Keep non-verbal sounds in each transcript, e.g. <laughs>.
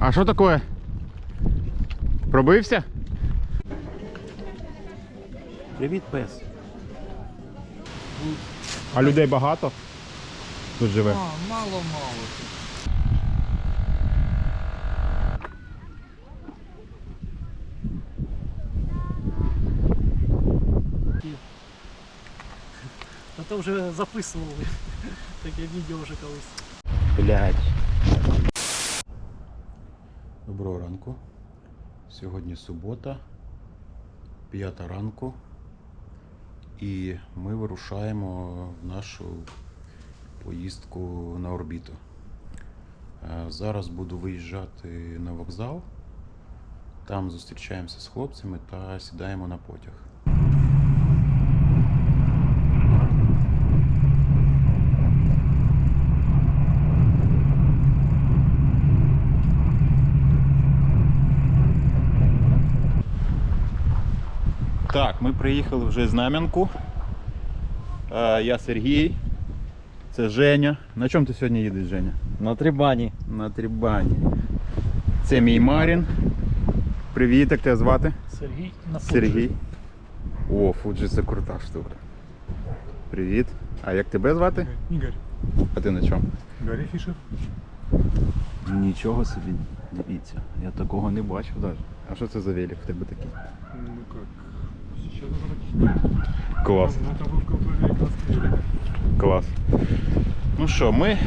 А що таке? Пробився? Привіт, пес. А людей багато? Тут живе. А, мало-мало. Та то вже записували. Таке відео вже колись. Блять. Доброго ранку. Сьогодні субота, п'ята ранку. І ми вирушаємо в нашу поїздку на орбіту. Е, Зараз буду виїжджати на вокзал. Там зустрічаємося з хлопцями та сідаємо на потяг. Так, ми приїхали вже з Знам'янку. Е, Я Сергій. Це Женя. На чому ти сьогодні їдеш, Женя? На трибані. На трибані. Це мій Марін. Привіт, як тебе звати? Сергій на Сергій. О, Фуджі це крута штука. Привіт. А як тебе звати? Ігор. А ти на чому? Гаррі Фішер. Нічого собі, дивіться, я такого не бачив навіть. А що це за велик в тебе такий? Ну уже Клас. Клас. Ну що, ми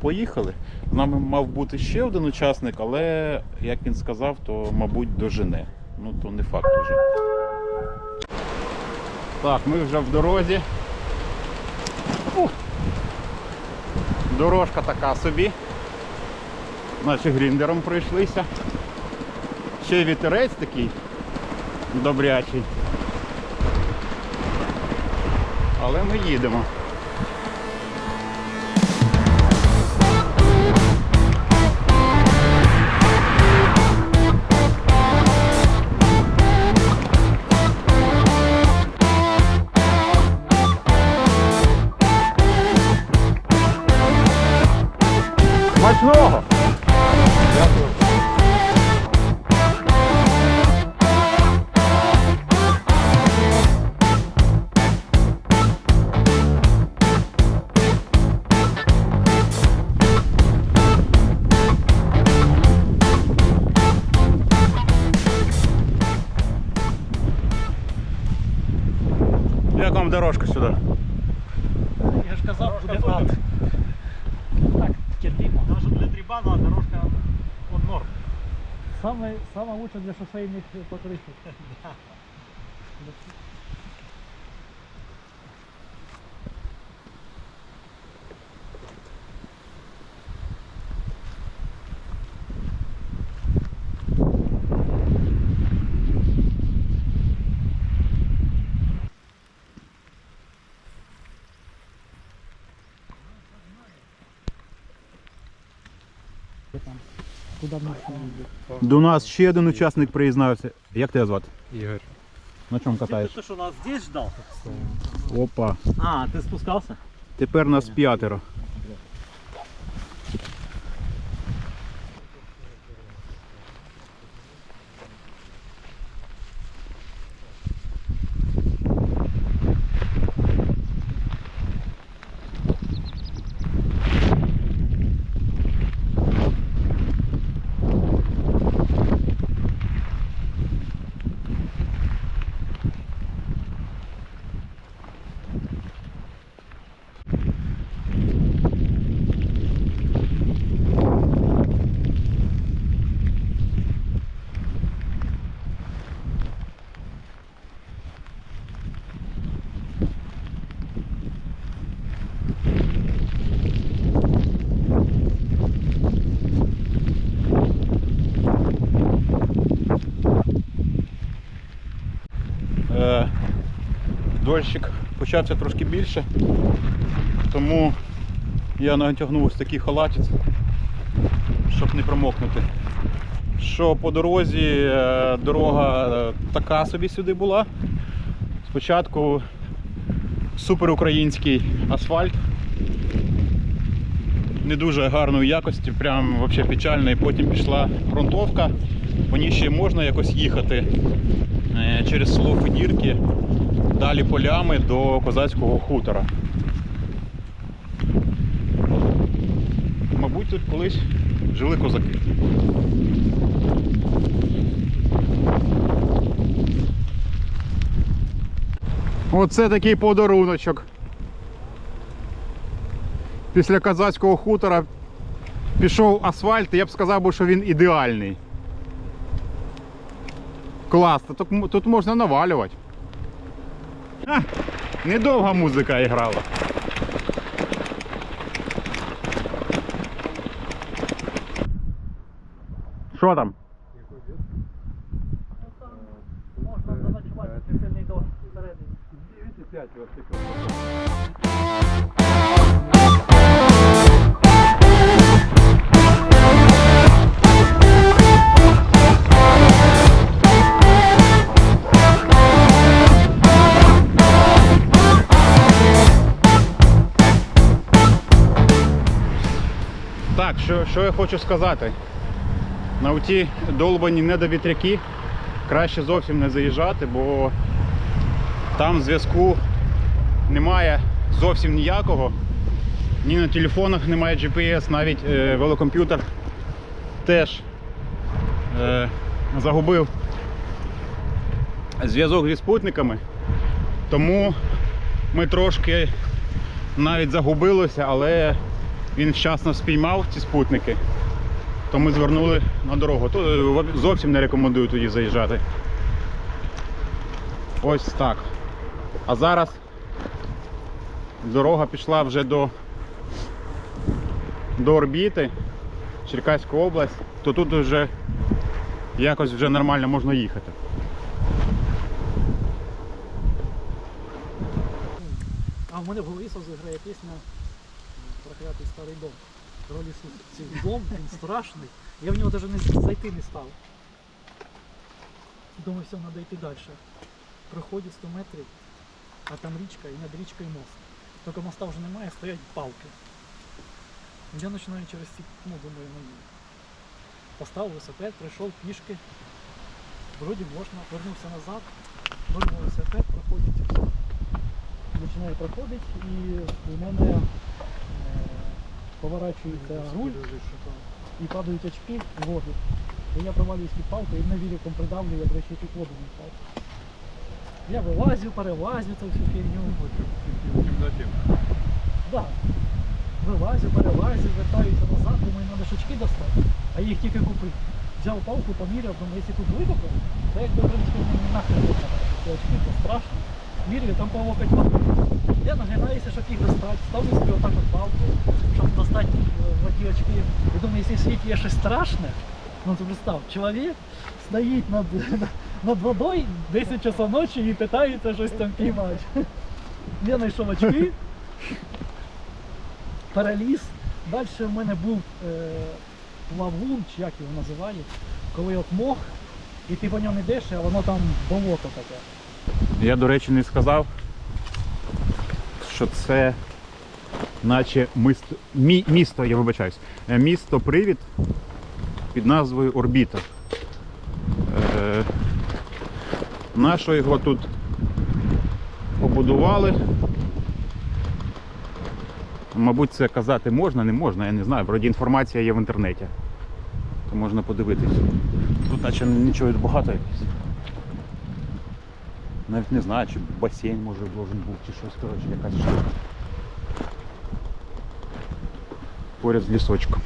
поїхали. З нами мав бути ще один учасник, але як він сказав, то мабуть дожене. Ну то не факт уже. Так, ми вже в дорозі. Ух. Дорожка така собі. Наче гріндером пройшлися. Ще й вітерець такий добрячий. Але ми їдемо. Саме, для шоссейных для <laughs> шосейних покришок. Куда ми їдемо? До нас ще один учасник приєднався. Як тебе звати? Ігор. На чому Ты, катаєш? ты что, нас здесь ждал? Опа. А, ты спускался? Тепер нас п'ятеро. Дощик почався трошки більше, тому я натягнув ось такий халатець, щоб не промокнути. Що по дорозі е, дорога е, така собі сюди була. Спочатку суперукраїнський асфальт. не дуже гарної якості, прям вообще печально. І потім пішла фронтовка. По ній ще можна якось їхати е, через село Федірки, далі полями до козацького хутора. Мабуть, тут колись жили козаки. Оце такий подаруночок. Після козацького хутора пішов асфальт, і я б сказав, що він ідеальний. Клас, тут, тут можна навалювати. А, недовга музика іграла. Що там? Так, що, що я хочу сказати. На оті долбані недовітряки краще зовсім не заїжджати, бо там зв'язку немає зовсім ніякого. Ні на телефонах немає GPS, навіть е, велокомп'ютер теж е, загубив зв'язок зі спутниками. Тому ми трошки навіть загубилося, але він вчасно спіймав ці спутники, то ми звернули на дорогу. То е, зовсім не рекомендую тоді заїжджати. Ось так. А зараз дорога пішла вже до, до орбіти, Черкаська область, то тут вже якось вже нормально можна їхати. А в мене в голові завжди грає пісня м, Проклятий старий дом. Ролі цей дом, він страшний. Я в нього навіть не зайти не став. Думаю, все, треба йти далі. Проходить 100 метрів, а там річка і над річкою мост. Тільки моста вже немає, стоять палки. Я починаю через ці, ну, думаю, ну, поставив велосипед, прийшов пішки. Вроді можна, вернувся назад, вимкнув велосипед, проходить і все починає проходити і у мене поворачується руль і падають очки в воду. І я провалююсь під палку і мене віліком придавлює, я, до речі, воду не впав. Я вилазю, перелазю цю всю. В темноте. Да. Вилазю, перелазю, вертаюся назад, думаю, треба ж очки достати, а я їх тільки купив. Взяв палку, поміряв, думаю, якщо тут глибоко, то як би в принципі мені нахрен не треба. Очки то страшно. Міряю, там по локоть води. Я нагинаюся, щоб їх достати, ставлю собі отак от палку, щоб достати е, воді очки. І думаю, якщо в світі є щось страшне, ну то представ, чоловік стоїть над, <laughs> над водою 10 часов ночі і питається щось там піймати. Я знайшов очки, переліз. Далі в мене був е, лавун, чи як його називають, коли от мох, і ти по ньому йдеш, а воно там болото таке. Я, до речі, не сказав, що це наче мисто, мі, місто, я вибачаюсь, е, місто Привід під назвою Орбіта. Е, нащо його тут побудували? Мабуть, це казати можна, не можна, я не знаю. Вроді інформація є в інтернеті. То можна подивитись. Тут наче нічого багато якось. Навіть не знаю, чи басейн може должен був, чи щось, коротше, якась штука. Поряд з лісочком.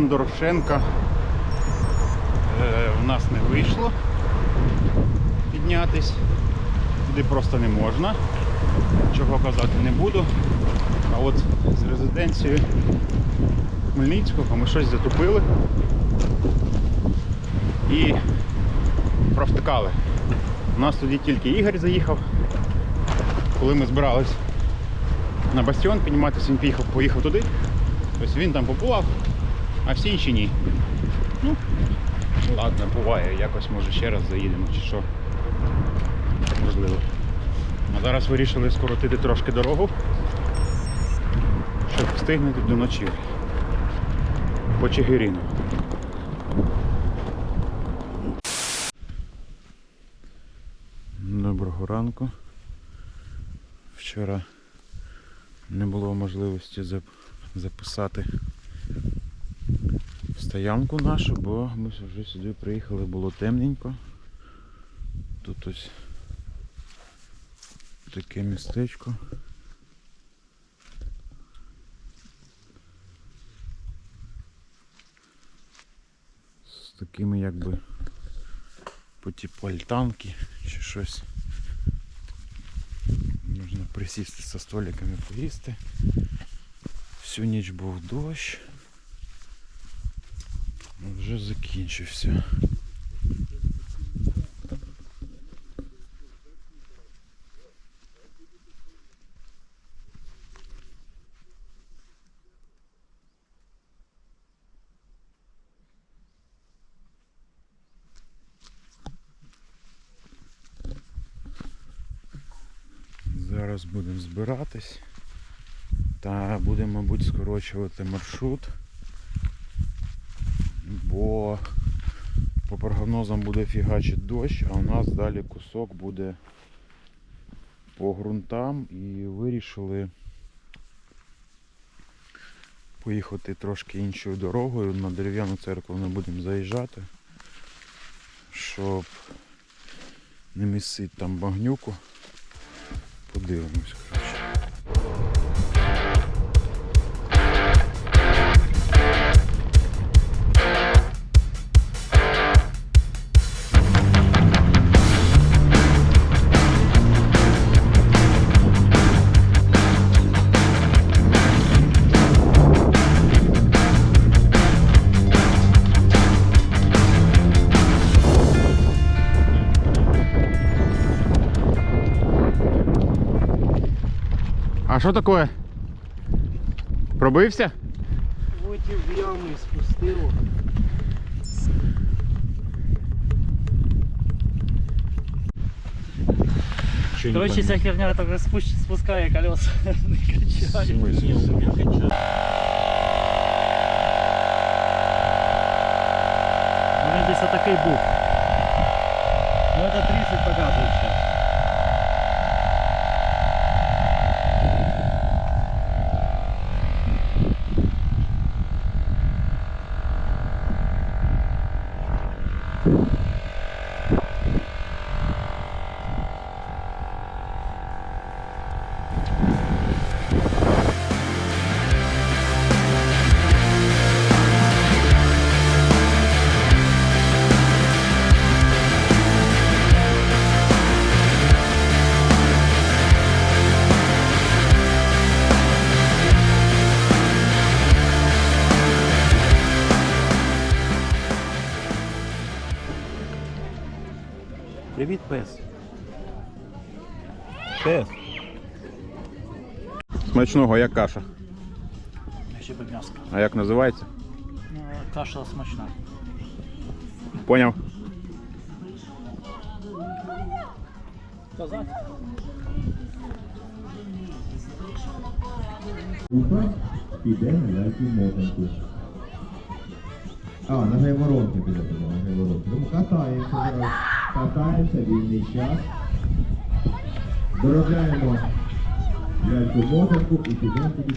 На бастіон Дорошенка е, нас не вийшло піднятись. Туди просто не можна. Чого казати не буду. А от з резиденцією Хмельницького ми щось затупили. І провтикали. У нас тоді тільки Ігор заїхав. Коли ми збирались на бастіон підніматися, він поїхав, поїхав туди. Ось він там побував, а всі інші ні. Ну, ладно, буває, якось може ще раз заїдемо чи що. Можливо. А зараз вирішили скоротити трошки дорогу, щоб встигнути до ночі. По Чигирину. Доброго ранку. Вчора не було можливості записати стоянку нашу, бо ми вже сюди приїхали, було темненько. Тут ось таке містечко. З такими якби по типу альтанки чи щось. Можна присісти за столиками поїсти. Всю ніч був дощ. Вже закінчився. Зараз будемо збиратись та будемо, мабуть, скорочувати маршрут, бо по прогнозам буде фігачить дощ, а у нас далі кусок буде по ґрунтам і вирішили поїхати трошки іншою дорогою. На дерев'яну церкву не будемо заїжджати, щоб не місити там багнюку. Подивимось, А що таке? Пробився? Потім в ями спустило. Короче, вся херня так спущ- спускає колеса. <laughs> Не качає. Ну, він десь отакий був. Ну, это 30 показує Смачного, як каша. Ще би м'ясо. А як називається? Ну, каша смачна. Поняв? Уха піде на ляльку мотанку. А, на гайворонки піде туди, на гайворонки. Тому катаємося зараз. Катаємося, вільний час. Доробляємо ляльку мотанку і підемо туди.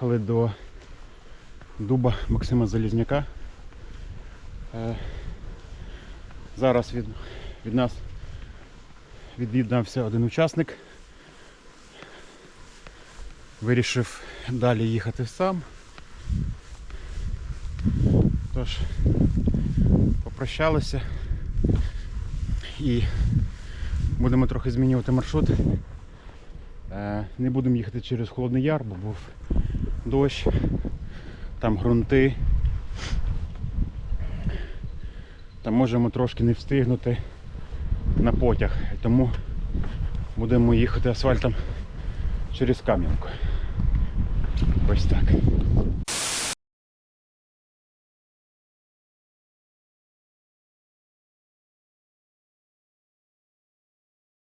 Приїхали до дуба Максима Залізняка. Е, Зараз від, від нас від'єднався один учасник. Вирішив далі їхати сам. Тож попрощалися і будемо трохи змінювати маршрут. Е, Не будемо їхати через Холодний Яр, бо був дощ, там ґрунти. Там можемо трошки не встигнути на потяг. Тому будемо їхати асфальтом через Кам'янку. Ось так.